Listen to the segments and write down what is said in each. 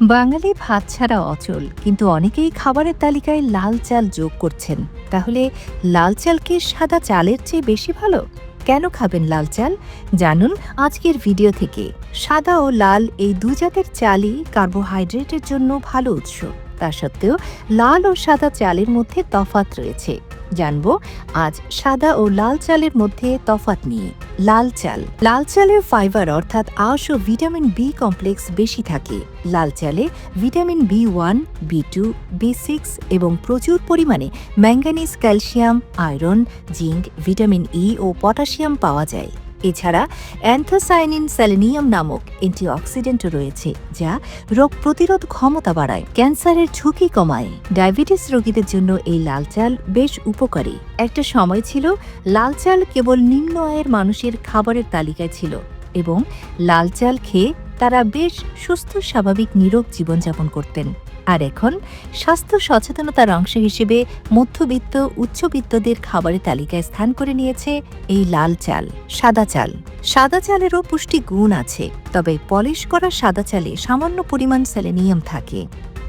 বাঙালি ভাত ছাড়া অচল, কিন্তু অনেকেই খাবারের তালিকায় লাল চাল যোগ করছেন। তাহলে লাল চাল কি সাদা চালের চেয়ে বেশি ভালো? কেন খাবেন লাল চাল? জানুন আজকের ভিডিও থেকে। সাদা ও লাল এই দু জাতের চালই কার্বোহাইড্রেটের জন্য ভালো উৎস। তা সত্ত্বেও লাল ও সাদা চালের মধ্যে তফাত রয়েছে। জানব, আজ সাদা ও লাল চালের মধ্যে তফাত নিয়ে। লাল চাল। লাল চালের ফাইবার অর্থাৎ আঁশ ও ভিটামিন বি কমপ্লেক্স বেশি থাকে। লাল চালে vitamin B one B two B six এবং প্রচুর পরিমাণে manganese calcium iron zinc vitamin E ও পটাশিয়াম পাওয়া যায়। এছাড়া অ্যান্থোসায়ানিন সেলেনিয়াম নামক অ্যান্টিঅক্সিডেন্টও রয়েছে, যা রোগ প্রতিরোধ ক্ষমতা বাড়ায়, ক্যান্সারের ঝুঁকি কমায়। ডায়াবেটিস রোগীদের জন্য এই লাল চাল বেশ উপকারী। একটা সময় ছিল, লাল চাল কেবল নিম্ন আয়ের মানুষের খাবারের তালিকায় ছিল এবং লাল চাল খেয়ে তারা বেশ সুস্থ, স্বাভাবিক, নিরোগ জীবনযাপন করতেন। আর এখন স্বাস্থ্য সচেতনতার অংশ হিসেবে মধ্যবিত্ত, উচ্চবিত্তদের খাবারের তালিকায় স্থান করে নিয়েছে এই লাল চাল, সাদা চাল। সাদা চালেরও পুষ্টি গুণ আছে, তবে পলিশ করা সাদা চালে সামান্য পরিমাণ সেলেনিয়াম থাকে।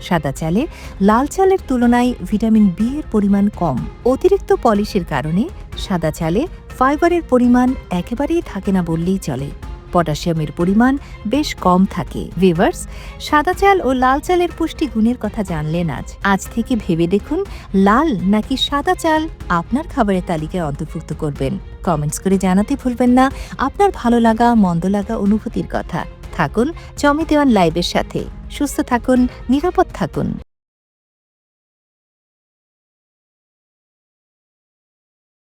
সাদা চালে লাল চালের তুলনায় ভিটামিন বি এর পরিমাণ কম। অতিরিক্ত পলিশের কারণে সাদা চালে ফাইবারের পরিমাণ একেবারেই থাকে না বললেই চলে। পটাশিয়ামের পরিমাণ বেশ কম থাকে। ভিভার্স সাদা চাল ও লাল চালের পুষ্টি গুণের কথা জানলেন আজ। আজ থেকে ভেবে দেখুন, লাল নাকি সাদা চাল আপনার খাবারের তালিকায় অন্তর্ভুক্ত করবেন। কমেন্টস করে জানাতে ভুলবেন না, আপনার ভালো লাগা, মন্দ লাগা অনুভূতির কথা। থাকুন চমে দেওয়ান লাইভের সাথে। সুস্থ থাকুন, নিরাপদ থাকুন।